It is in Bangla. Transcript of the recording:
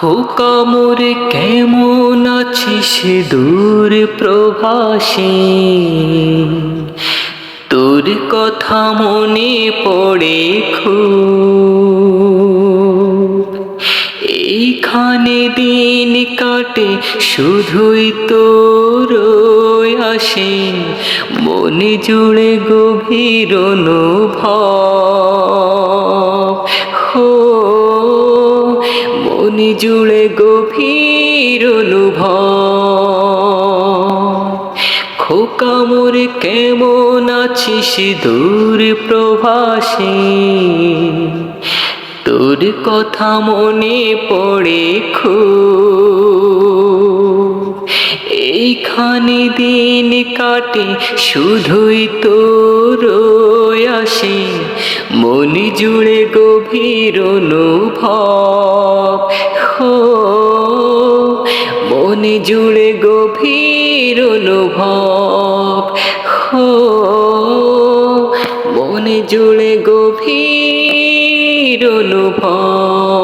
খোকা মোরে কেমন আছিস দূর প্রভাসে। তোর কথা মনে পড়ে খুব। এইখানে দিন কাটে, শুধুই তোর আসে। মনে জুড়ে গভীর অনুভব। মনে জুড়ে গভীর অনুভব। খোকা মোরে কেমন আছিস দূর প্রভাসে তোর কথা মনে পড়ে খুব। এইখানে দিন কাটে, শুধুই তোর আসে। মনি জুড়ে গভীর অনুভব। মনে জুড়ে গভীর অনুভব। হো মনে জুড়ে গভীর অনুভব।